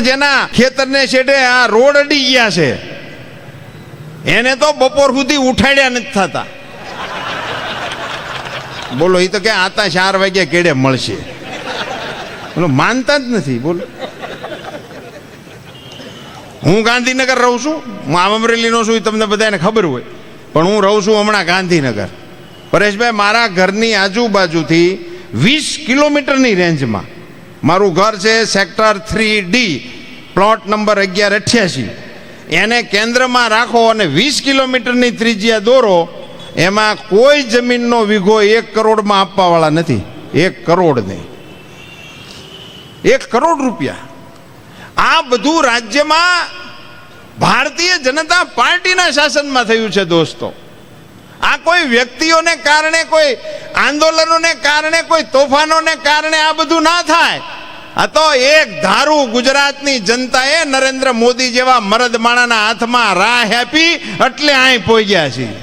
જેના ખેતરને છેડે આ રોડ અડી ગયા છે. એને તો બપોર સુધી ઉઠાડ્યા નથી થતા. બોલો એ તો કે આતા ચાર વાગ્યા કેડે મળશે? બોલો, માનતા જ નથી, બોલો. હું ગાંધીનગર રહું છું, હું આમ અમરેલીનો છું એ તમને બધાને ખબર હોય. પણ હું રહું છું હમણાં ગાંધીનગર. પરેશભાઈ, મારા ઘરની આજુબાજુથી વીસ કિલોમીટરની રેન્જમાં. મારું ઘર છે sector three D, plot number અગિયાર અઠ્યાસી. એને કેન્દ્રમાં રાખો અને વીસ કિલોમીટરની ત્રિજ્યા દોરો, એમાં કોઈ જમીનનો વિઘો એક કરોડમાં આપવાવાળા નથી. એક કરોડ નહીં. એક કરોડ રૂપિયા. આ બધું રાજ્યમાં ભારતીય જનતા પાર્ટીના શાસનમાં થયું છે, દોસ્તો. આ કોઈ વ્યક્તિઓને કારણે કોઈ આંદોલનોને કારણે, કોઈ તોફાનોને કારણે આ બધું ના થાય. આ તો એક ધારું ગુજરાતની જનતાએ નરેન્દ્ર મોદી જેવા મરદ માણાના હાથમાં રાહ આપી એટલે અહીં પહોંચ્યા છીએ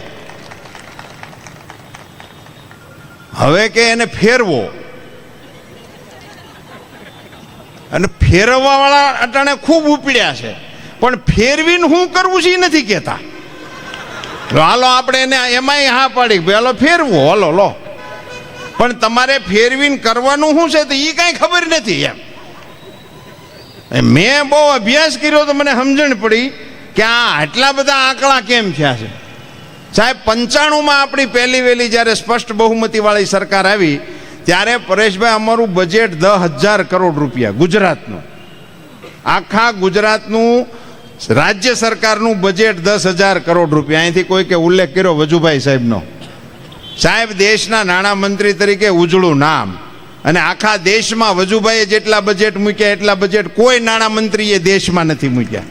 હવે કે એને ફેરવો. અને ફેરવવા વાળા અટાણે ખૂબ ઉપડ્યા છે. પણ ફેરવીને શું કરવું છે એ નથી કહેતા. હાલો આપણે એને એમાંય હા પાડી ભાઈ, હાલો ફેરવો, હાલો, લો. પણ તમારે ફેરવીને કરવાનું શું છે તો એ કાંઈ ખબર નથી એમ. મેં બહુ અભ્યાસ કર્યો તો મને સમજણ પડી કે આ આટલા બધા આંકડા કેમ થયા છે? સાહેબ, પંચાણુંમાં આપણી પહેલી વહેલી જ્યારે સ્પષ્ટ બહુમતીવાળી સરકાર આવી, ત્યારે પરેશભાઈ અમારું બજેટ દસ હજાર કરોડ રૂપિયા ગુજરાતનું. આખા ગુજરાતનું રાજ્ય સરકારનું બજેટ દસ હજાર કરોડ રૂપિયા. અહીંથી કોઈ કે ઉલ્લેખ કર્યો વજુભાઈ સાહેબનો. સાહેબ, દેશના નાણામંત્રી તરીકે ઉજળું નામ. અને આખા દેશમાં વજુભાઈએ જેટલા બજેટ મૂક્યા, એટલા બજેટ કોઈ નાણામંત્રીએ દેશમાં નથી મૂક્યા.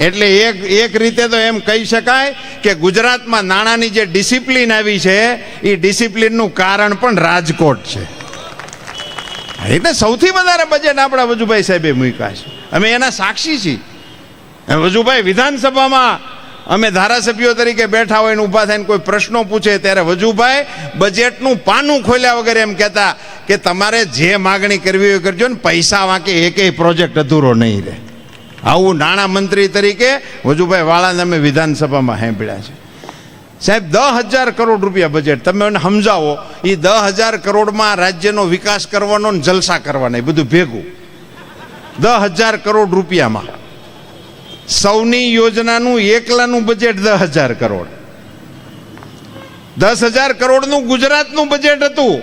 એટલે એક એક રીતે તો એમ કહી શકાય કે ગુજરાતમાં નાણાંની જે ડિસિપ્લિન આવી છે એ ડિસિપ્લિનનું કારણ પણ રાજકોટ છે. એટલે સૌથી વધારે બજેટ આપણા વજુભાઈ સાહેબે મૂક્યા છે. અમે એના સાક્ષી છીએ. વજુભાઈ, વિધાનસભામાં અમે ધારાસભ્યો તરીકે બેઠા હોય ને ઊભા થઈને કોઈ પ્રશ્નો પૂછે ત્યારે વજુભાઈ બજેટનું પાનું ખોલ્યા વગર એમ કહેતા કે તમારે જે માગણી કરવી હોય કરજો ને પૈસા વાંકે એકેય પ્રોજેક્ટ અધૂરો નહીં રહે. આવું નાણામંત્રી તરીકે વજુભાઈ વાળાને અમે વિધાનસભામાં સાંભળ્યા છે. સાહેબ, દસ હજાર કરોડ રૂપિયા બજેટ તમે મને સમજાવો એ દસ હજાર કરોડમાં રાજ્યનો વિકાસ કરવાનો ને જલસા કરવાના, એ બધું ભેગું. દસ હજાર કરોડ રૂપિયામાં. સૌની યોજનાનું એકલાનું બજેટ દસ હજાર કરોડ. દસ હજાર કરોડનું ગુજરાતનું બજેટ હતું.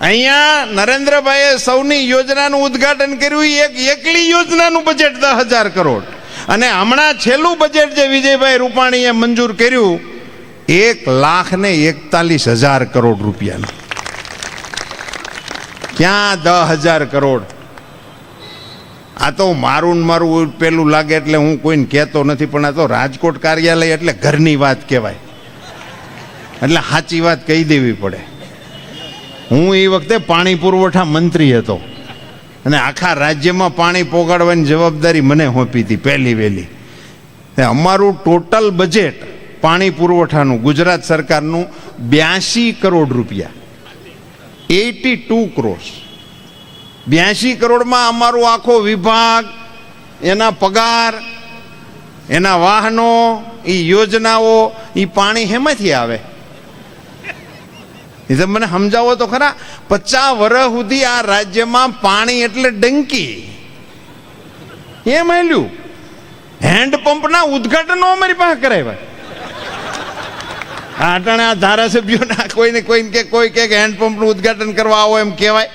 અહીંયા નરેન્દ્રભાઈએ સૌની યોજનાનું ઉદ્ઘાટન કર્યું. એક એકલી યોજનાનું બજેટ દસ હજાર કરોડ. અને હમણાં છેલ્લું બજેટ જે વિજયભાઈ રૂપાણીએ મંજૂર કર્યું, એક લાખ ને એકતાલીસ હજાર કરોડ રૂપિયાનું. ક્યાં દસ હજાર કરોડ? આ તો મારું મારું પેલું લાગે એટલે હું કોઈને કહેતો નથી, પણ આ તો રાજકોટ કાર્યાલય એટલે ઘરની વાત કહેવાય. એટલે સાચી વાત કહી દેવી પડે. હું એ વખતે પાણી પુરવઠા મંત્રી હતો. અને આખા રાજ્યમાં પાણી પોગાડવાની જવાબદારી મને સોંપી હતી, પહેલી વહેલી. અમારું ટોટલ બજેટ પાણી પુરવઠાનું, ગુજરાત સરકારનું બ્યાસી કરોડ રૂપિયા. એટી ટુ ક્રોસ બ્યાસી કરોડમાં અમારો આખો વિભાગ, એના પગાર, એના વાહનો એ યોજનાઓ એ પાણી હેમાંથી આવે? એ તમે મને સમજાવો તો ખરા. પચાસ વર્ષ સુધી આ રાજ્યમાં પાણી એટલે ડંકી. એમ હેલ્યું હેન્ડપંપના ઉદઘાટનો અમારી પાસે કરાવ્યા. આ અટાણે આ ધારાસભ્યોના કોઈને કોઈને કે કોઈ કે હેન્ડપંપનું ઉદઘાટન કરવા આવો એમ કહેવાય.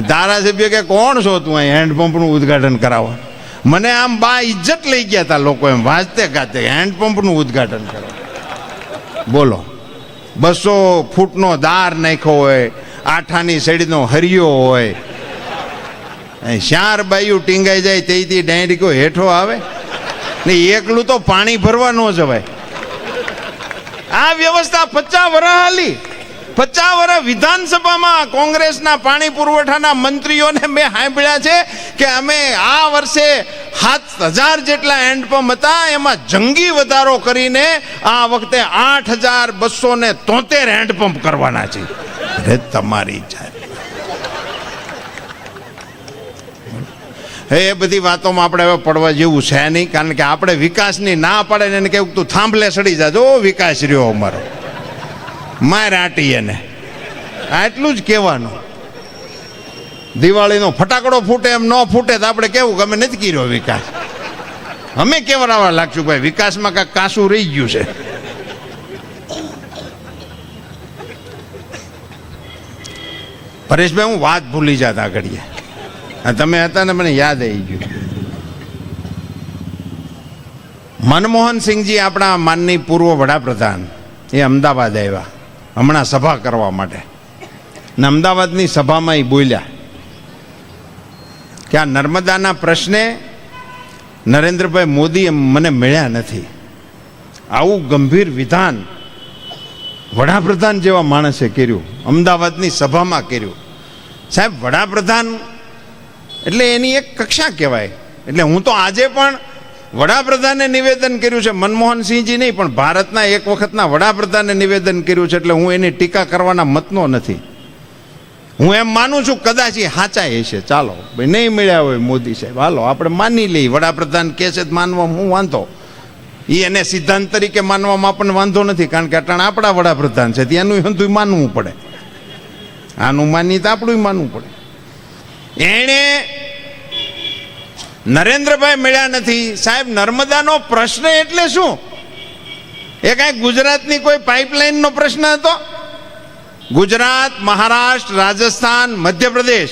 ધારાસભ્ય કે, કોણ છો તું અહીં હેન્ડપંપનું ઉદઘાટન કરાવો મને આમ બા ઇજ્જત લઈ ગયા હતા લોકો એમ વાંચતે ગાતે, હેન્ડપંપનું ઉદઘાટન કરવા બોલો. બસો ફૂટનો દાર નાખ્યો હોય, આઠાની સડીનો હરિયો હોય. શાર બાયું ટીંગાઈ જાય તેથી ડાયરીકો હેઠો આવે? ને એકલું તો પાણી ભરવા ન જવાય આ વ્યવસ્થા પચાસ વર્ષ હાલી. પચાસ વર્ષ વિધાનસભામાં કોંગ્રેસના પાણી પુરવઠાના મંત્રીઓને મેં સાંભળ્યા છે કે અમે આ વર્ષે સાત હજાર જેટલા હેન્ડપંપ હતા, એમાં જંગી વધારો કરીને આ વખતે આઠ હજાર બસો ને તોતેર હેન્ડપંપ કરવાના છે. અરે તમારી ઈચ્છા એ બધી વાતોમાં આપણે હવે પડવા જેવું છે નહીં, કારણ કે આપણે વિકાસની ના પાડે ને એને કેવું તું થાંભલે સડી જાજો વિકાસ રહ્યો અમારો. માર આટી એને. આટલું જ કહેવાનું. દિવાળીનો ફટાકડો ફૂટે એમ ન ફૂટે તો આપણે કેવું કે અમે નથી કર્યો વિકાસ. અમે કેવડાવવા લાગશું ભાઈ વિકાસમાં કાંઈક કાસું રહી ગયું છે. પરેશભાઈ, હું વાત ભૂલી જાત આગળીએ તમે હતા ને મને યાદ આવી ગયું. મનમોહન સિંહજી આપણા માનની પૂર્વ વડાપ્રધાન. એ અમદાવાદ આવ્યા. હમણાં સભા કરવા માટે. ને અમદાવાદની સભામાં એ બોલ્યા કે આ નર્મદાના પ્રશ્ને નરેન્દ્રભાઈ મોદી મને મળ્યા નથી. આવું ગંભીર વિધાન વડાપ્રધાન જેવા માણસે કર્યું, અમદાવાદની સભામાં કર્યું. સાહેબ, વડાપ્રધાન એટલે એની એક કક્ષા કહેવાય. એટલે હું તો આજે પણ વડાપ્રધાને નિવેદન કર્યું છે, મનમોહનસિંહજી નહીં, પણ ભારતના એક વખતના વડાપ્રધાને નિવેદન કર્યું છે, એટલે હું એની ટીકા કરવાના મતનો નથી. હું એમ માનું છું, કદાચ એ સાચા હશે. ચાલો, ભાઈ, નહીં મળ્યા હોય મોદી સાહેબ. હાલો, આપણે માની લઈએ, વડાપ્રધાન કહે છે માનવામાં હું વાંધો? એ એને સિદ્ધાંત તરીકે માનવામાં આપણને વાંધો નથી, કારણ કે અટાણ આપણા વડાપ્રધાન છે, ત્યાંનું હંધું માનવું પડે. આનું માની તો આપણું માનવું પડે. એણે નરેન્દ્રભાઈ મળ્યા નથી. સાહેબ, નર્મદાનો પ્રશ્ન એટલે શું? એ કાંઈ ગુજરાતની કોઈ પાઇપલાઇનનો પ્રશ્ન હતો? ગુજરાત, મહારાષ્ટ્ર, રાજસ્થાન, મધ્યપ્રદેશ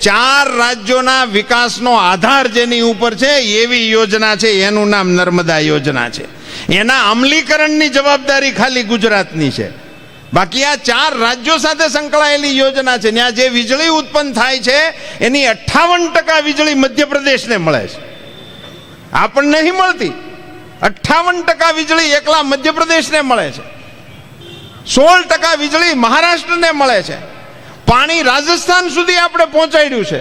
ચાર રાજ્યોના વિકાસનો આધાર જેની ઉપર છે, એવી યોજના છે, એનું નામ નર્મદા યોજના છે. એના અમલીકરણની જવાબદારી ખાલી ગુજરાતની છે. બાકી આ ચાર રાજ્યો સાથે સંકળાયેલી યોજના છે. ત્યાં જે વીજળી ઉત્પન્ન થાય છે, એની અઠ્ઠાવન ટકા વીજળી મધ્યપ્રદેશને મળે છે. આપણને નહીં મળતી. અઠ્ઠાવન ટકા વીજળી એકલા મધ્યપ્રદેશને મળે છે. સોળ ટકા વીજળી મહારાષ્ટ્રને મળે છે. પાણી રાજસ્થાન સુધી આપણે પહોંચાડ્યું છે.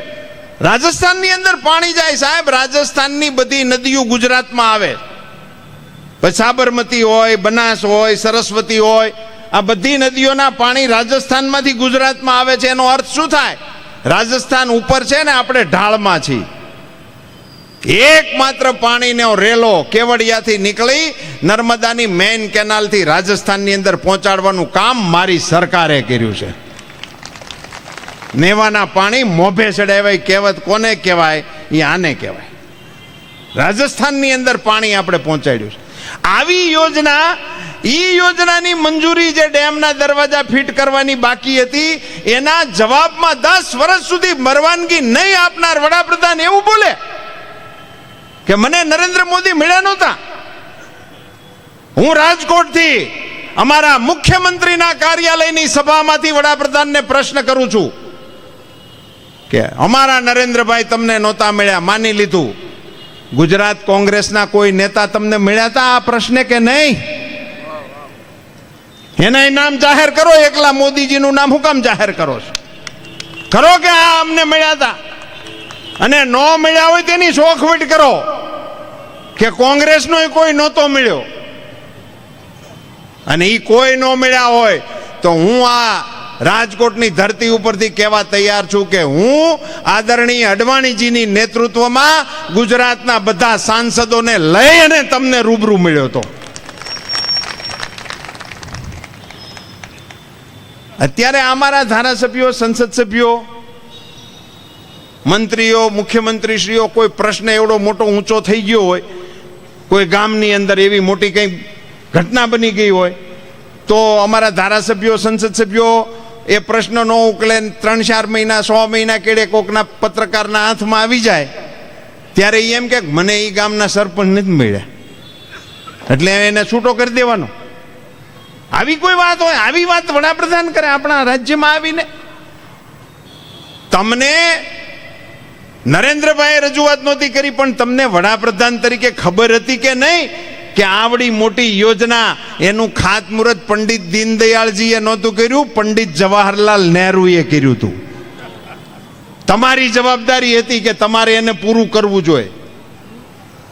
રાજસ્થાનની અંદર પાણી જાય સાહેબ, રાજસ્થાનની બધી નદીઓ ગુજરાતમાં આવે. પછી સાબરમતી હોય, બનાસ હોય, સરસ્વતી હોય આ બધી નદીઓના પાણી રાજસ્થાનમાંથી ગુજરાતમાં આવે છે. એનો અર્થ શું થાય? રાજસ્થાન ઉપર છે ને આપણે ઢાળમાં છીએ. એકમાત્ર પાણીનો રેલો કેવડિયાથી નીકળી નર્મદાની મેઇન કેનાલથી રાજસ્થાનની અંદર પહોંચાડવાનું કામ મારી સરકારે કર્યું છે. નેવાના પાણી મોભે ચડાવાય, કહેવત કોને કહેવાય? એ આને કહેવાય. રાજસ્થાનની અંદર પાણી આપણે પહોંચાડ્યું છે. આવી યોજના ઈ યોજનાની મંજૂરી જે ડેમના દરવાજા ફિટ કરવાની બાકી હતી, એના જવાબમાં દસ વર્ષ સુધી મરવાનગી નહીં આપનાર વડાપ્રધાન એવું બોલે કે મને નરેન્દ્ર મોદી મળ્યા નહોતા. હું રાજકોટથી અમારા મુખ્યમંત્રીના કાર્યાલયની સભામાંથી વડાપ્રધાનને પ્રશ્ન કરું છું કે અમારા નરેન્દ્રભાઈ તમને નહોતા મળ્યા, માની લીધું. ગુજરાત કોંગ્રેસના કોઈ નેતા તમને મળ્યા હતા આ પ્રશ્ને કે નહીં? એના નામ જાહેર કરો, એકલા મોદીજીનું નામ હું કામ જાહેર કરો છો? કરો કે આ અમને મળ્યા હતા અને ન મળ્યા હોય તેની શોખવટ કરો. કે કોંગ્રેસનો કોઈ નહોતો મળ્યો. અને એ કોઈ ન મળ્યા હોય તો હું આ રાજકોટની ધરતી ઉપરથી કહેવા તૈયાર છું કે હું આદરણીય અડવાણીજીની નેતૃત્વમાં ગુજરાતના બધા સાંસદોને લઈ અને તમને રૂબરૂ મળ્યો હતો. અત્યારે અમારા ધારાસભ્યો, સંસદ સભ્યો, મંત્રીઓ, મુખ્યમંત્રીશ્રીઓ, કોઈ પ્રશ્ન એવડો મોટો ઊંચો થઈ ગયો હોય, કોઈ ગામની અંદર એવી મોટી કંઈ ઘટના બની ગઈ હોય, તો અમારા ધારાસભ્યો, સંસદ સભ્યો એ પ્રશ્ન ન ઉકલે ત્રણ, ચાર મહિના, સો મહિના કેડે કોકના પત્રકારના હાથમાં આવી જાય, ત્યારે એમ કે મને એ ગામના સરપંચ નથી મળ્યા. એટલે એને છૂટો કરી દેવાનો. આવી કોઈ વાત હોય? આવી વાત વડાપ્રધાન કરે, આપણા રાજ્યમાં આવીને. તમને નરેન્દ્રભાઈ રજૂઆત નહોતી કરી, પણ તમને વડાપ્રધાન તરીકે ખબર હતી કે નહીં કે આવડી મોટી યોજના એનું ખાતમુહૂર્ત પંડિત દીનદયાળજીએ નહોતું કર્યું, પંડિત જવાહરલાલ નહેરુએ કર્યું હતું. તમારી જવાબદારી હતી કે તમારે એને પૂરું કરવું જોઈએ.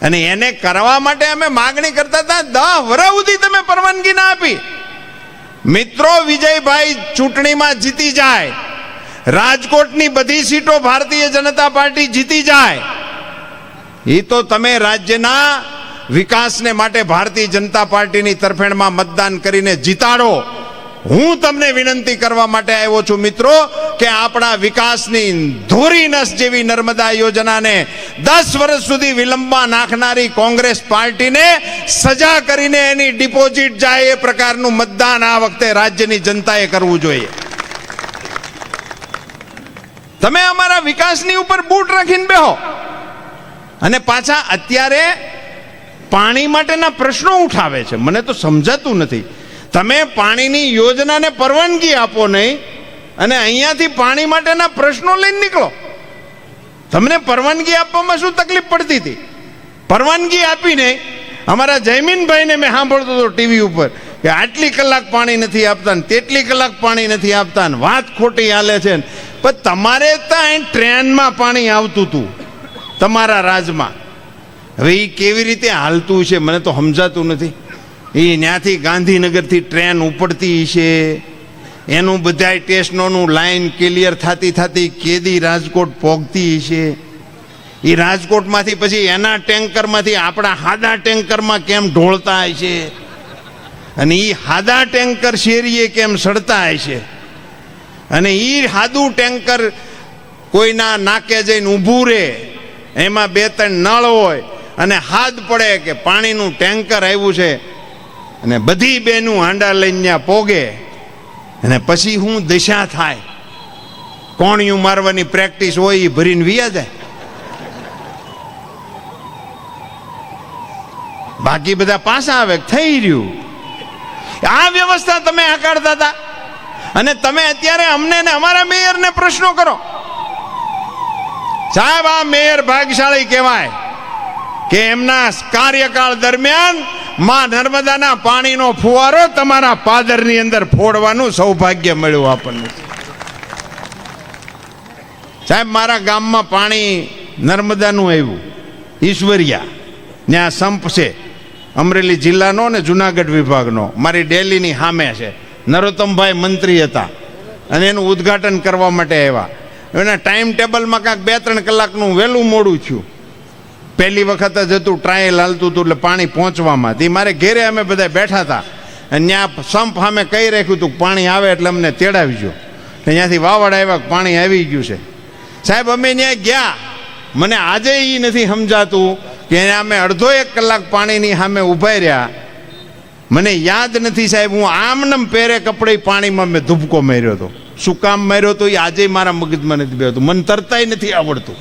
અને એને કરવા માટે અમે માગણી કરતા હતા દહ વર્ષ સુધી તમે પરવાનગી ના આપી. મિત્રો, વિજયભાઈ ચૂંટણીમાં જીતી જાય. રાજકોટની બધી સીટો ભારતીય જનતા પાર્ટી જીતી જાય. એ તો તમે રાજ્યના વિકાસને માટે ભારતીય જનતા પાર્ટીની તરફેણમાં મતદાન કરીને જીતાડો. હું તમને વિનંતી કરવા માટે આવ્યો છું, મિત્રો, કે આપણા વિકાસની ધોરી નસ જેવી નર્મદા યોજનાને દસ વર્ષ સુધી વિલંબમાં નાખનારી કોંગ્રેસ પાર્ટીને સજા કરીને એની ડિપોઝિટ જાય એ પ્રકારનું મતદાન આ વખતે રાજ્યની જનતાએ કરવું જોઈએ. તમે અમારા વિકાસની ઉપર બૂટ રાખીને બેહો. અને પાછા અત્યારે પાણી માટેના પ્રશ્નો ઉઠાવે છે. મને તો સમજાતું નથી. તમે પાણીની યોજનાને પરવાનગી આપો નહીં અને અહીંયાથી પાણી માટેના પ્રશ્નો લઈને નીકળો. તમને પરવાનગી આપવામાં શું તકલીફ પડતી હતી? પરવાનગી આપીને અમારા જયમીનભાઈને મેં સાંભળતો હતો ટીવી ઉપર કે આટલી કલાક પાણી નથી આપતા ને તેટલી કલાક પાણી નથી આપતા ને વાત ખોટી હાલે છે ને. પણ તમારે ત્યાં ટ્રેનમાં પાણી આવતું હતું તમારા રાજમાં. હવે એ કેવી રીતે હાલતું છે મને તો સમજાતું નથી. એ ત્યાંથી ગાંધીનગરથી ટ્રેન ઉપડતી છે. એનું બધાય ટેસ્ટનોનું લાઈન ક્લિયર થતી થતી કેદી રાજકોટ પહોંચતી છે. એ રાજકોટમાંથી પછી એના ટેન્કરમાંથી આપણા હાદા ટેન્કરમાં કેમ ઢોળતા હોય છે? અને એ હાદા ટેન્કર શેરીએ કેમ સડતા હોય છે? અને એ હાદું ટેન્કર કોઈના નાકે જઈને ઊભું રહે, એમાં બે ત્રણ નળ હોય, અને હાથ પડે કે પાણીનું ટેન્કર આવ્યું છે. અને બધી બેનું હાંડા લઈને ત્યાં પોગે. અને પછી હું દિશા થાય. કોણિયું મારવાની પ્રેક્ટિસ હોય એ ભરીને વિયા જાય. બાકી બધા પાછા આવે, થઈ રહ્યું. આ વ્યવસ્થા તમે આકારતા હતા. અને તમે અત્યારે અમને ને અમારા મેયરને પ્રશ્નો કરો. સાહેબ, આ મેયર ભાગ્યશાળી કહેવાય કે એમના કાર્યકાળ દરમિયાન માં નર્મદાના પાણીનો ફુવારો તમારા પાદરની અંદર ફોડવાનું સૌભાગ્ય મળ્યું આપણને. સાહેબ, મારા ગામમાં પાણી નર્મદાનું આવ્યું. ઈશ્વરિયા. ત્યાં સંપ છે. અમરેલી જિલ્લાનો ને જુનાગઢ વિભાગનો. મારી ડેલીની સામે છે. નરોત્તમભાઈ મંત્રી હતા. અને એનું ઉદ્ઘાટન કરવા માટે આવ્યા. એના ટાઈમ ટેબલમાં કાંઈક બે ત્રણ કલાકનું વહેલું મોડું થયું. પહેલી વખત જ હતું ટ્રાયલ હાલતું હતું એટલે પાણી પહોંચવામાં. તે મારે ઘેરે અમે બધા બેઠા હતા. અને ત્યાં સંપ સામે કહી રાખ્યું હતું પાણી આવે એટલે અમને તેડાવીજો. ત્યાંથી વાવડ આવ્યા પાણી આવી ગયું છે. સાહેબ, અમે ત્યાં ગયા. મને આજે એ નથી સમજાતું કે અમે અડધો એક કલાક પાણીની સામે ઊભા રહ્યા. મને યાદ નથી સાહેબ, હું આમનમ પહેરે કપડે પાણીમાં મેં ધૂબકો માર્યો હતો. શું કામ માર્યો હતો એ આજે મારા મગજમાં નથી બેહતું. મને તરતાય નથી આવડતું.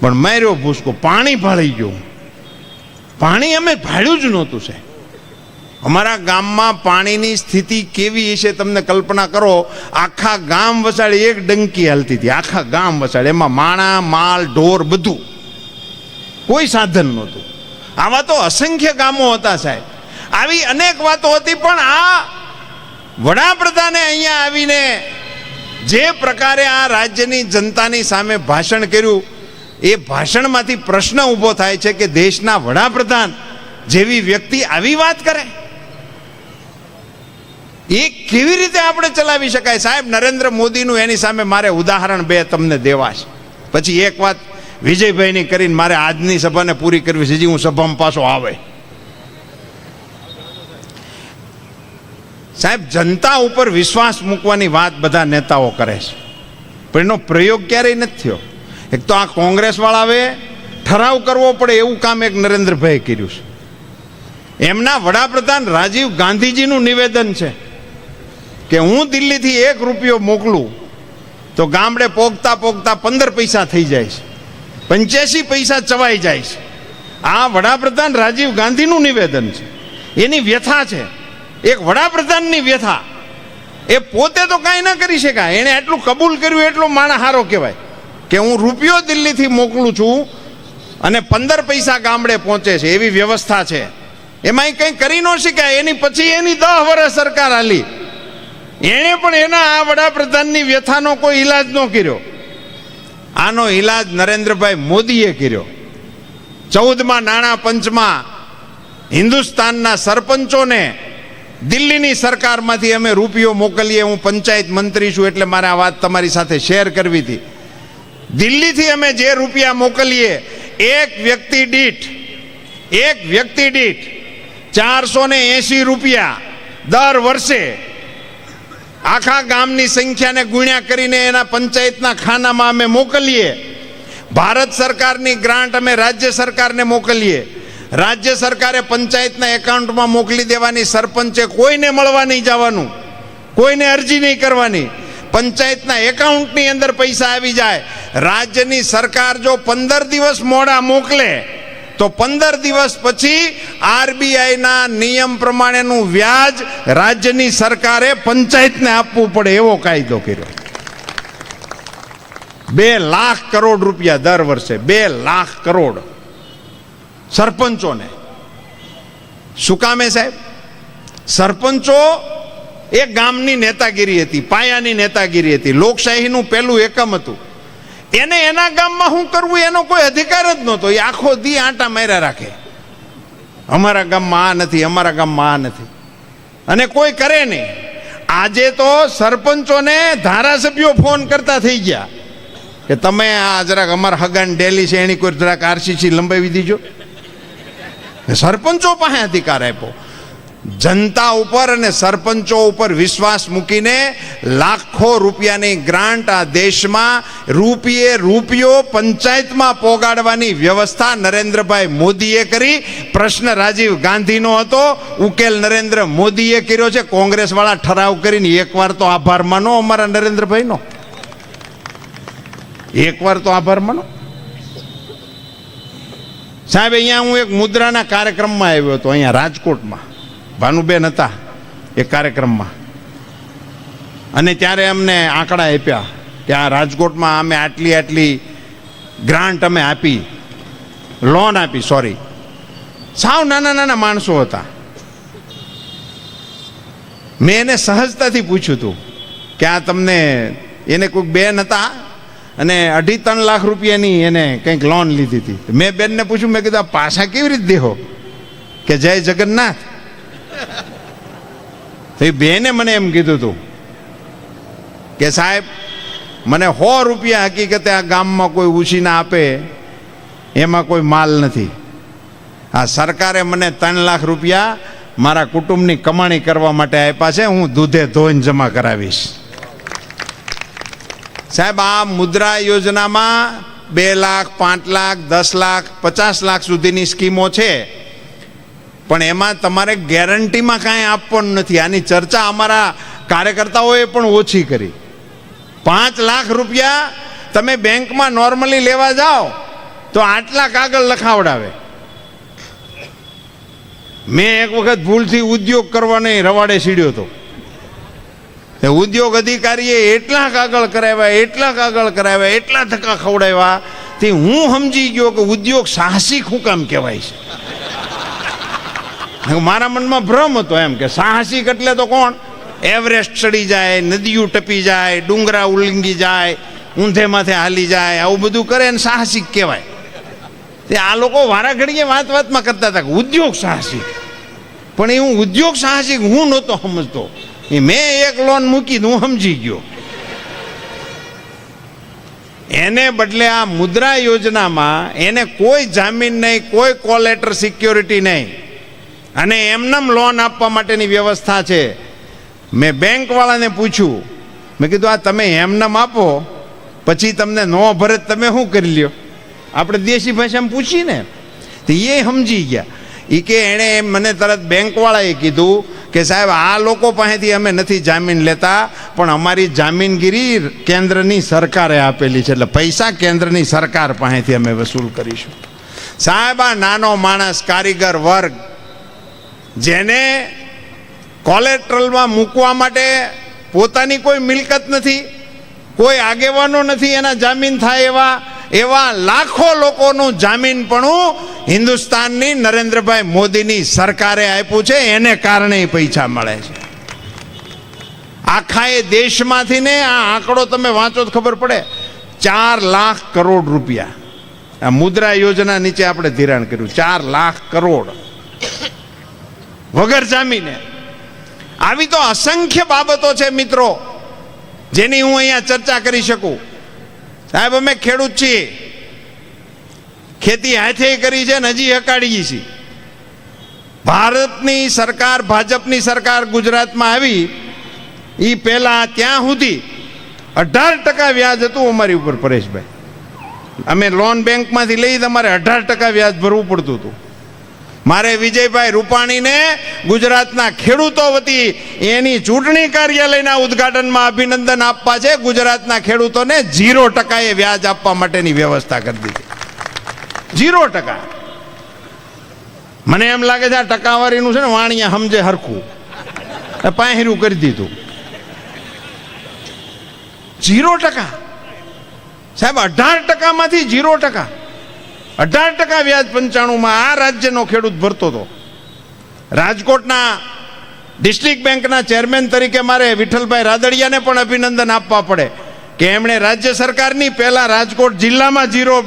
પણ માર્યો ભૂસકો, પાણી ભાળી ગયું. પાણી અમે ભાળ્યું જ નહોતું, સાહેબ. અમારા ગામમાં પાણીની સ્થિતિ કેવી છે તમને કલ્પના કરો. આખા ગામ વસાડે એક ડંકી હાલતી હતી. આખા ગામ વસાડે એમાં માણા, માલ, ઢોર બધું. કોઈ સાધન નહોતું. આવા તો અસંખ્ય ગામો હતા, સાહેબ. આવી અનેક વાતો હતી, પણ આ વડાપ્રધાને અહીંયા આવીને જે પ્રકારે આ રાજ્યની જનતાની સામે ભાષણ કર્યું એ ભાષણમાંથી પ્રશ્ન ઊભો થાય છે કે દેશના વડાપ્રધાન જેવી વ્યક્તિ આવી વાત કરે? એ કેવી રીતે આપણે ચલાવી શકાય? સાહેબ, નરેન્દ્ર મોદીનું એની સામે મારે ઉદાહરણ બે તમને દેવાશ પછી એક વાત વિજયભાઈની કરીને મારે આજની સભાને પૂરી કરવી છે. જે હું સભામાં પાછો આવે. સાહેબ, જનતા ઉપર વિશ્વાસ મૂકવાની વાત બધા નેતાઓ કરે છે. પણ એનો પ્રયોગ ક્યારેય નથી થયો. એક તો આ કોંગ્રેસવાળાએ ઠરાવ કરવો પડે એવું કામ એક નરેન્દ્રભાઈએ કર્યું છે. એમના વડાપ્રધાન રાજીવ ગાંધીજીનું નિવેદન છે કે હું દિલ્હીથી એક રૂપિયો મોકલું તો ગામડે પોગતા પોગતા પંદર પૈસા થઈ જાય છે. પંચ્યાસી પૈસા ચવાઈ જાય છે. આ વડાપ્રધાન રાજીવ ગાંધીનું નિવેદન છે. એની વ્યથા છે. એક વડાપ્રધાનની વ્યથા. એ પોતે તો કાંઈ ના કરી શકાય. એણે એટલું કબૂલ કર્યું, એટલું માણા હારો કહેવાય. કે હું રૂપિયો દિલ્હીથી મોકલું છું અને પંદર પૈસા ગામડે પહોંચે છે, એવી વ્યવસ્થા છે. એમાં કંઈ કરી ન શીખાય એની પછી એની દહ વર્ષ સરકાર હાલી. એણે પણ એના આ વડાપ્રધાનની વ્યથાનો કોઈ ઈલાજ ન કર્યો. આનો ઈલાજ નરેન્દ્રભાઈ મોદીએ કર્યો. ચૌદમાં નાણાં પંચમાં હિન્દુસ્તાનના સરપંચોને દિલ્હીની સરકારમાંથી અમે રૂપિયો મોકલીએ, હું પંચાયત મંત્રી છું એટલે મારે આ વાત તમારી સાથે શેર કરવી હતી. દિલ્હીથી અમે જે રૂપિયા મોકલીએ, એક વ્યક્તિ દીઠ, એક વ્યક્તિ દીઠ ચારસો ને એસી રૂપિયા દર વર્ષે આખા ગામની સંખ્યાને ગુણ્યા કરીને એના પંચાયતના ખાનામાં અમે મોકલીએ. ભારત સરકારની ગ્રાન્ટ અમે રાજ્ય સરકારને મોકલીએ. રાજ્ય સરકારે પંચાયતના એકાઉન્ટમાં મોકલી દેવાની સરપંચે કોઈને મળવા નહીં જવાનું, કોઈને અરજી નહીં કરવાની. પંચાયતના એકાઉન્ટની અંદર પૈસા આવી જાય. રાજ્યની સરકાર જો પંદર દિવસ મોડા મોકલે, તો પંદર દિવસ પછી આરબીઆઈના નિયમ પ્રમાણેનું વ્યાજ રાજ્યની સરકારે પંચાયતને આપવું પડે એવો કાયદો કર્યો. બે લાખ કરોડ રૂપિયા દર વર્ષે, બે લાખ કરોડ સરપંચોને. શું કામે સાહેબ? સરપંચો એ ગામની નેતાગીરી હતી, પાયાની નેતાગીરી હતી, લોકશાહીનું પહેલું એકમ હતું. એને એના ગામમાં શું કરવું એનો કોઈ અધિકાર જ નહોતો. એ આખો દી આંટા માર્યા રાખે. અમારા ગામમાં આ નથી, અમારા ગામમાં આ નથી. અને કોઈ કરે નહીં. આજે તો સરપંચોને ધારાસભ્યો ફોન કરતા થઈ ગયા કે તમે આ જરાક અમારા હગાન ડેલી છે, એની કોઈ જરાક આરસીસી લંબાવી દીજો. સરપંચો પાસે અધિકાર આપ્યો. જનતા ઉપર અને સરપંચો ઉપર વિશ્વાસ મૂકીને લાખો રૂપિયાની ગ્રાન્ટ આ દેશમાં રૂપિયે રૂપિયો પંચાયતમાં પોગાડવાની વ્યવસ્થા નરેન્દ્રભાઈ મોદીએ કરી. પ્રશ્ન રાજીવ ગાંધીનો હતો, ઉકેલ નરેન્દ્ર મોદીએ કર્યો છે. કોંગ્રેસવાળા ઠરાવ કરીને એકવાર તો આભાર માનો અમારા નરેન્દ્રભાઈનો. એકવાર તો આભાર માનો. સાહેબ, અહીંયા હું એક મુદ્રાના કાર્યક્રમમાં આવ્યો હતો, અહીંયા રાજકોટમાં. ભાનુબેન હતા એ કાર્યક્રમમાં. અને ત્યારે અમને આંકડા આપ્યા કે આ રાજકોટમાં અમે આટલી આટલી ગ્રાન્ટ અમે આપી લોન આપી સોરી સાવ નાના નાના માણસો હતા. મેં એને સહજતાથી પૂછ્યું હતું કે આ તમને એને કોઈક બેન હતા અને અઢી ત્રણ લાખ રૂપિયાની એને કંઈક લોન લીધી હતી. મેં બેનને પૂછ્યું, મેં કીધું, આ પાછા કેવી રીતે દેહો? કે જય જગન્નાથ. તો એ બેને મને એમ કીધું હતું કે સાહેબ, મને સો રૂપિયા હકીકતે આ ગામમાં કોઈ ઉછીના આપે, એમાં કોઈ માલ નથી. આ સરકારે મને ત્રણ લાખ રૂપિયા મારા કુટુંબની કમાણી કરવા માટે આપ્યા છે, હું દૂધે ધોઈને જમા કરાવીશ. સાહેબ, આ મુદ્રા યોજનામાં બે લાખ, પાંચ લાખ, દસ લાખ, પચાસ લાખ સુધીની સ્કીમો છે. પણ એમાં તમારે ગેરંટીમાં કાંઈ આપવાનું નથી. આની ચર્ચા અમારા કાર્યકર્તાઓએ પણ ઓછી કરી. પાંચ લાખ રૂપિયા તમે બેંકમાં નોર્મલી લેવા જાઓ, તો આટલા કાગળ લખાવડાવે. મેં એક વખત ભૂલથી ઉદ્યોગ કરવાને રવાડે સીડ્યો હતો. ઉદ્યોગ અધિકારીએ એટલા કાગળ કરાવ્યા, એટલા કાગળ કરાવ્યા, એટલા ધક્કા ખવડાવ્યા, તે હું સમજી ગયો કે ઉદ્યોગ સાહસિક હું કામ કહેવાય છે. મારા મનમાં ભ્રમ હતો એમ કે સાહસિક એટલે તો કોણ? એવરેસ્ટ ચડી જાય, નદીઓ ટપી જાય, ડુંગરા ઉલંગી જાય ઊંધે માથે હાલી જાય, આવું બધું કરે ને સાહસિક કહેવાય. તે આ લોકો વારા ઘડીએ વાત વાતમાં કરતા હતા ઉદ્યોગ સાહસિક. પણ એ હું ઉદ્યોગ સાહસિક હું નહોતો સમજતો. એ મેં એક લોન મૂકી હું સમજી ગયો. એને બદલે આ મુદ્રા યોજનામાં એને કોઈ જામીન નહીં, કોઈ કોલેટર સિક્યોરિટી નહીં. અને એમનેમ લોન આપવા માટેની વ્યવસ્થા છે. મેં બેંકવાળાને પૂછ્યું. મેં કીધું, આ તમે એમનેમ આપો, પછી તમને નો ભરે તમે શું કરી લ્યો? આપણે દેશી ભાષામાં પૂછીને તો એ સમજી ગયા. એ કે એણે મને તરત બેંકવાળાએ કીધું કે, સાહેબ, આ લોકો પાસેથી અમે નથી જામીન લેતા, પણ અમારી જામીનગીરી કેન્દ્રની સરકારે આપેલી છે, એટલે પૈસા કેન્દ્રની સરકાર પાસેથી અમે વસૂલ કરીશું. સાહેબ, આ નાનો માણસ કારીગર વર્ગ જેને કોલેટ્રલમાં મૂકવા માટે પોતાની કોઈ મિલકત નથી, કોઈ આગેવાનો નથી, એના જામીન થાય એવા એવા લાખો લોકોનું જામીનપણું હિન્દુસ્તાનની નરેન્દ્રભાઈ મોદીની સરકારે આપ્યું છે, એને કારણે પૈસા મળે છે. આખા એ દેશમાંથી ને આ આંકડો તમે વાંચો તો ખબર પડે, ચાર લાખ કરોડ રૂપિયા. આ મુદ્રા યોજના નીચે આપણે ધિરાણ કર્યું, ચાર લાખ કરોડ. વગર જામીને. આવી તો અસંખ્ય બાબતો છે મિત્રો, જેની હું અહીંયા ચર્ચા કરી શકું. સાહેબ, અમે ખેડૂત છીએ. ખેતી હાથે કરી છે ને હજી હકાડીએ છીએ ભારતની સરકાર, ભાજપની સરકાર ગુજરાતમાં આવી એ પહેલાં ત્યાં સુધી અઢાર ટકા વ્યાજ હતું અમારી ઉપર પરેશભાઈ. અમે લોન બેંકમાંથી લઈ તમારે અઢાર ટકા વ્યાજ ભરવું પડતું હતું. મારે વિજયભાઈ રૂપાણીને ગુજરાતના ખેડૂતો વતી એની ચૂંટણી કાર્યાલયના ઉદ્ઘાટનમાં અભિનંદન આપવા છે. ગુજરાતના ખેડૂતોને ઝીરો ટકાએ વ્યાજ આપવા માટેની વ્યવસ્થા કરી દીધી. ઝીરો ટકા. મને એમ લાગે છે આ ટકાવારીનું છે ને વાણિયા સમજે હરખું. પાંહેરું કરી દીધું. ઝીરો ટકા. સાહેબ, અઢાર ટકામાંથી ઝીરો ટકા. અઢાર ટકા વ્યાજ પંચાણુંમાં આ રાજ્યનો ખેડૂત ભરતો હતો. રાજકોટના ડિસ્ટ્રિક્ટ બેંકના ચેરમેન તરીકે મારે વિઠ્ઠલભાઈ રાદડિયાને પણ અભિનંદન આપવા પડે કે એમણે રાજ્ય સરકારની પહેલાં રાજકોટ જિલ્લામાં ઝીરો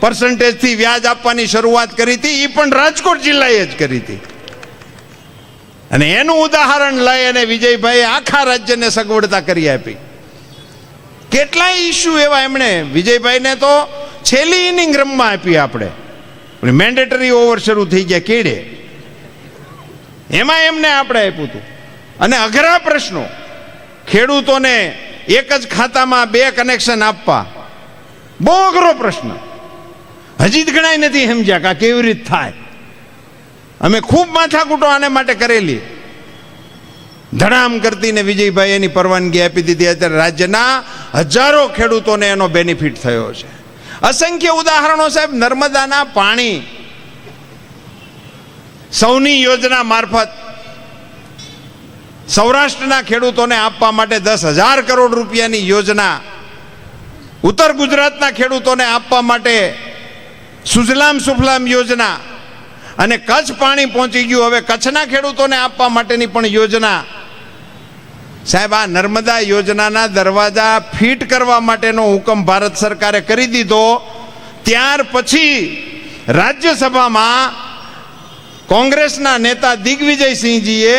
પર્સન્ટેજથી વ્યાજ આપવાની શરૂઆત કરી હતી એ પણ રાજકોટ જિલ્લાએ જ કરી હતી. અને એનું ઉદાહરણ લઈ અને વિજયભાઈ આખા રાજ્યને સગવડતા કરી આપી. કેટલાય ઇસ્યુ એવા એમણે, વિજયભાઈને તો છેલ્લી ઇનિંગ રમવા આપી આપણે. મેન્ડેટરી ઓવર શરૂ થઈ ગયા કેડે? એમાં એમને આપણે આપ્યું હતું. અને અઘરા પ્રશ્નો. ખેડૂતોને એક જ ખાતામાં બે કનેક્શન આપવા. બહુ અઘરો પ્રશ્ન. હજી જ ગણાય નથી સમજ્યા કે કેવી રીત થાય. અમે ખૂબ માથાકૂટો આને માટે કરેલી. ધડામ કરતીને વિજયભાઈ એની પરવાનગી આપી દીધી. અત્યારે રાજ્યના હજારો ખેડૂતોને એનો બેનિફિટ થયો છે. અસંખ્ય ઉદાહરણો સાહેબ, નર્મદાના પાણી. સૌની યોજના મારફત સૌરાષ્ટ્રના ખેડૂતોને આપવા માટે દસ હજાર કરોડ રૂપિયાની યોજના. ઉત્તર ગુજરાતના ખેડૂતોને આપવા માટે સુજલામ સુફલામ યોજના. અને કચ્છ પાણી પહોંચી ગયું. હવે કચ્છના ખેડૂતોને આપવા માટેની પણ યોજના. સાહેબ, આ નર્મદા યોજનાના દરવાજા ફિટ કરવા માટેનો હુકમ ભારત સરકારે કરી દીધો. ત્યાર પછી રાજ્યસભામાં કોંગ્રેસના નેતા દિગ્વિજયસિંહજીએ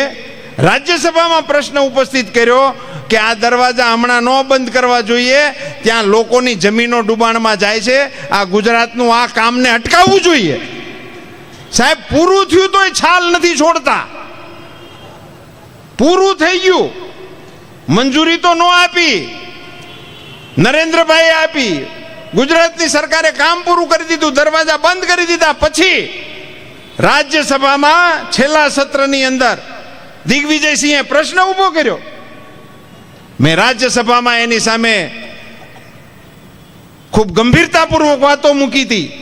રાજ્યસભામાં પ્રશ્ન ઉપસ્થિત કર્યો કે આ દરવાજા હમણાં ન બંધ કરવા જોઈએ, ત્યાં લોકોની જમીનો ડૂબાણમાં જાય છે, આ ગુજરાતનું આ કામને અટકાવવું જોઈએ. સાહેબ, પૂરું થયું તોય છાલ નથી છોડતા. પૂરું થઈ ગયું. મંજૂરી તો ન આપી. નરેન્દ્રભાઈએ આપી. ગુજરાતની સરકારે કામ પૂરું કરી દીધું, દરવાજા બંધ કરી દીધા. પછી રાજ્યસભામાં છેલ્લા સત્રની અંદર દિગ્વિજયસિંહે પ્રશ્ન ઊભો કર્યો. મેં રાજ્યસભામાં એની સામે ખૂબ ગંભીરતાપૂર્વક વાતો મૂકી હતી.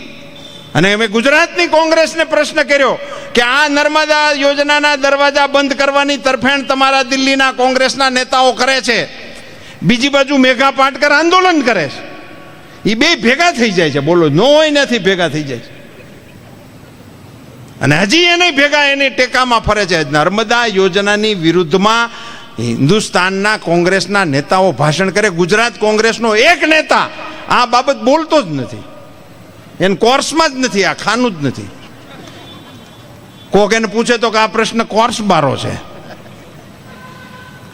અને મેં ગુજરાતની કોંગ્રેસને પ્રશ્ન કર્યો કે આ નર્મદા યોજનાના દરવાજા બંધ કરવાની તરફેણ તમારા દિલ્હીના કોંગ્રેસના નેતાઓ કરે છે. બીજી બાજુ મેઘા પાટકર આંદોલન કરે છે. એ બે ભેગા થઈ જાય છે. બોલો, નો હોય નથી ભેગા થઈ જાય છે. અને હજી એને ભેગા એને ટેકામાં ફરે છે. નર્મદા યોજનાની વિરુદ્ધમાં હિન્દુસ્તાનના કોંગ્રેસના નેતાઓ ભાષણ કરે. ગુજરાત કોંગ્રેસનો એક નેતા આ બાબત બોલતો જ નથી. એને કોર્સમાં જ નથી, આ ખાનું જ નથી. કોક એને પૂછે તો કે આ પ્રશ્ન કોર્સ બારો છે.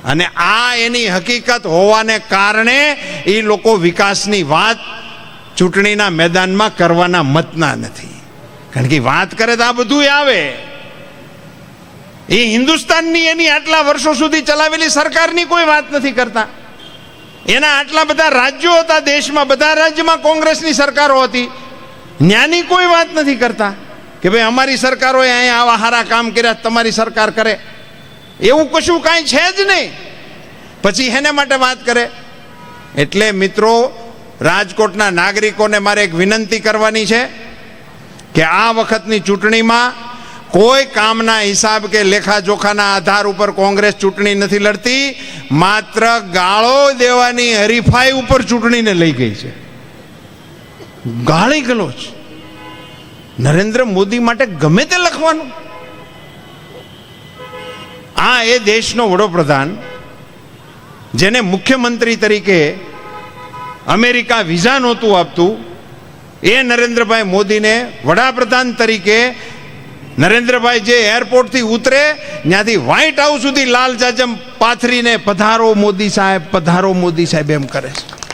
અને આ એની હકીકત હોવાને કારણે એ લોકો વિકાસની વાત ચૂંટણીના મેદાનમાં કરવાના મતના નથી. કારણ કે વાત કરે તો આ બધું આવે. એ હિન્દુસ્તાનની એની આટલા વર્ષો સુધી ચલાવેલી સરકારની કોઈ વાત નથી કરતા. એના આટલા બધા રાજ્યો હતા દેશમાં, બધા રાજ્યમાં કોંગ્રેસની સરકારો હતી. ન્યાની કોઈ વાત નથી કરતા કે ભાઈ, અમારી સરકારોએ અહીંયા આવા સારા કામ કર્યા, તમારી સરકાર કરે. એવું કશું કાંઈ છે જ નહીં. પછી એને માટે વાત કરે? એટલે મિત્રો, રાજકોટના નાગરિકોને મારે એક વિનંતી કરવાની છે કે આ વખતની ચૂંટણીમાં કોઈ કામના હિસાબ કે લેખાજોખાના આધાર ઉપર કોંગ્રેસ ચૂંટણી નથી લડતી, માત્ર ગાળો દેવાની હરીફાઈ ઉપર ચૂંટણીને લઈ ગઈ છે. ગાળી ગલોચ નરેન્દ્ર મોદી માટે ગમે તે લખવાનું. આ એ દેશનો વડોપ્રધાન, જેને મુખ્યમંત્રી તરીકે અમેરિકા વિઝા નહોતું આપતું, એ નરેન્દ્રભાઈ મોદીને વડાપ્રધાન તરીકે નરેન્દ્રભાઈ જે એરપોર્ટથી ઉતરે, ત્યાંથી વ્હાઇટ હાઉસ સુધી લાલ જાજમ પાથરીને પધારો મોદી સાહેબ, પધારો મોદી સાહેબ એમ કરે છે.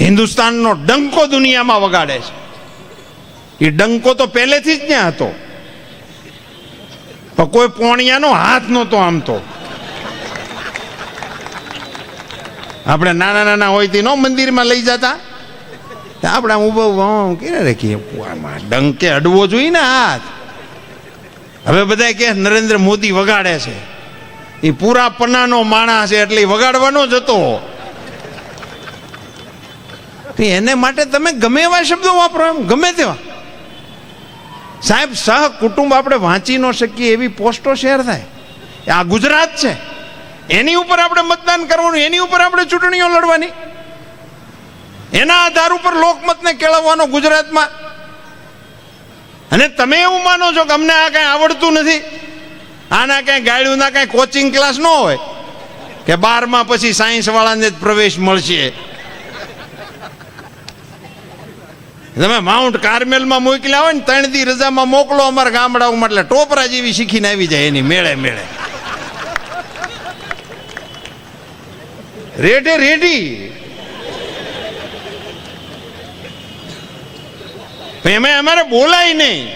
હિન્દુસ્તાનનો ડંકો દુનિયામાં વગાડે છે. એ ડંકો તો પહેલેથી જ ત્યાં હતો. પણ કોઈ પોણિયાનો હાથ નહોતો આમ તો આપણે નાના નાના હોય તે નો મંદિરમાં લઈ જતા. આપણે ઊભા આમ રાખીએ ડંકે અડવો જોઈએ ને હાથ. હવે બધા કે નરેન્દ્ર મોદી વગાડે છે. એ પૂરા પન્નાનો માણસ છે, એટલે વગાડવાનો જ હતો. એને માટે તમે ગમે એવા શબ્દો વાપરો એમ, ગમે તેવા. સાહેબ, સહ કુટુંબ આપણે વાંચી ન શકીએ, એવી પોસ્ટો શેર થાય. આ ગુજરાત છે. એની ઉપર આપણે મતદાન કરવાનું, એની ઉપર આપણે ચૂંટણીઓ લડવાની. એના આધાર ઉપર લોકમતને કેળવવાનો ગુજરાતમાં. અને તમે એવું માનો છો કે અમને આ કાંઈ આવડતું નથી, આના કાંઈ ગાળ્યુંના કાંઈ કોચિંગ ક્લાસ ન હોય, કે બારમાં પછી સાયન્સવાળાને જ પ્રવેશ મળશે. તમે માઉન્ટ કાર્મેલમાં મોકલ્યા હોય ને ત્રણ દી રજામાં મોકલો અમારા ગામડાઓમાં, એટલે ટોપરા જેવી શીખીને આવી જાય એની મેળે મેળે. રેડે રેડી એમાં અમારે બોલાય નહીં.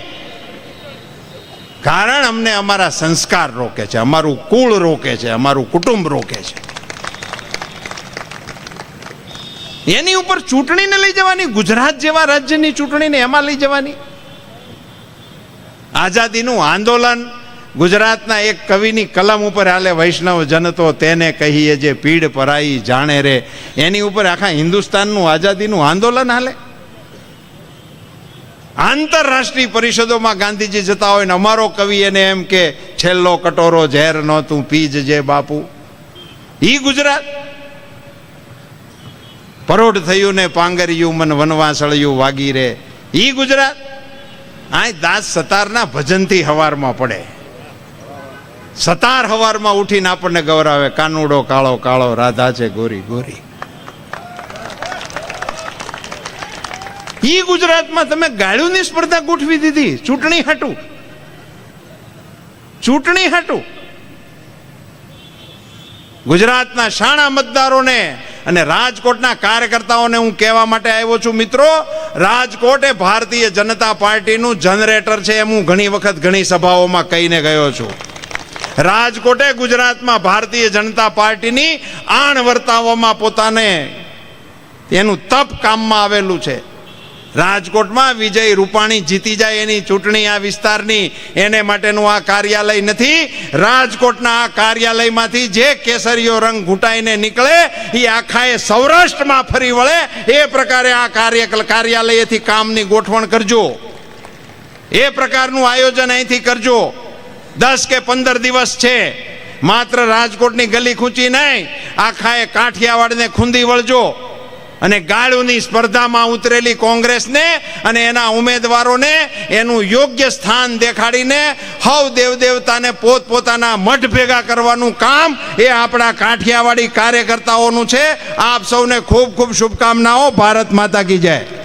કારણ અમને અમારા સંસ્કાર રોકે છે, અમારું કુળ રોકે છે, અમારું કુટુંબ રોકે છે. એની ઉપર ચૂંટણીને લઈ જવાની, ગુજરાત જેવા રાજ્યની ચૂંટણીને એમાં લઈ જવાની. આઝાદીનું આંદોલન ગુજરાતના એક કવિની કલમ ઉપર હાલે વૈષ્ણવ જનતો, તેને કહીએ જે પીડ પરાઈ જાણે રે. એની ઉપર આખા હિન્દુસ્તાનનું આઝાદીનું આંદોલન હાલે. આંતરરાષ્ટ્રીય પરિષદોમાં ગાંધીજી જતા હોય ને અમારો કવિ એને એમ કે, છેલ્લો કટોરો ઝેર નહોતું, પીજ જે બાપુ. ઈ ગુજરાત પરોઢ થયું ને પાંગર્યું મન વનવાસળિયું વાગી રે. ઈ ગુજરાત? આ દાસ સતારના ભજનથી હવારમાં પડે. સતાર હવારમાં ઉઠીને આપણને ગૌરાવે કાનુડો કાળો કાળો, રાધા છે ગોરી ગોરી. ઈ ગુજરાતમાં તમે ગાળ્યુંની સ્પર્ધા ગોઠવી દીધી, ચૂંટણી હાટું. ચૂંટણી હાટું. ગુજરાતના શાણા મતદારોને અને રાજકોટના કાર્યકર્તાઓને હું કહેવા માટે આવ્યો છું, મિત્રો, રાજકોટ એ ભારતીય જનતા પાર્ટીનું જનરેટર છે એમ હું ઘણી વખત ઘણી સભાઓમાં કહીને ગયો છું. રાજકોટે ગુજરાતમાં ભારતીય જનતા પાર્ટીની આણ વર્તાવવામાં પોતાને એનું તપ કામમાં આવેલું છે. રાજકોટમાં વિજય રૂપાણી જીતી જાય એની ચૂંટણી આ વિસ્તારની. એને માટેનું આ કાર્યાલય નથી. રાજકોટના આ કાર્યાલયમાંથી જે કેસરીયો રંગ ઘૂંટાઈને નીકળે, એ આખાએ સૌરાષ્ટ્રમાં ફરી વળે. એ પ્રકારે આ કાર્ય કાર્યાલયથી કામની ગોઠવણ કરજો. એ પ્રકારનું આયોજન અહીંથી કરજો. દસ કે પંદર દિવસ છે. માત્ર રાજકોટની ગલી ખૂંચી નહીં, આખાએ કાઠિયાવાડને ખૂંદી વળજો. અને ગાળુની સ્પર્ધામાં ઉતરેલી કોંગ્રેસને અને એના ઉમેદવારોને એનું યોગ્ય સ્થાન દેખાડીને હવ દેવદેવતાને પોતપોતાના મઠ ભેગા કરવાનું કામ એ આપણા કાઠિયાવાડી કાર્યકર્તાઓનું છે. આપ સૌને ખૂબ ખૂબ શુભકામનાઓ. ભારત માતા કી જય.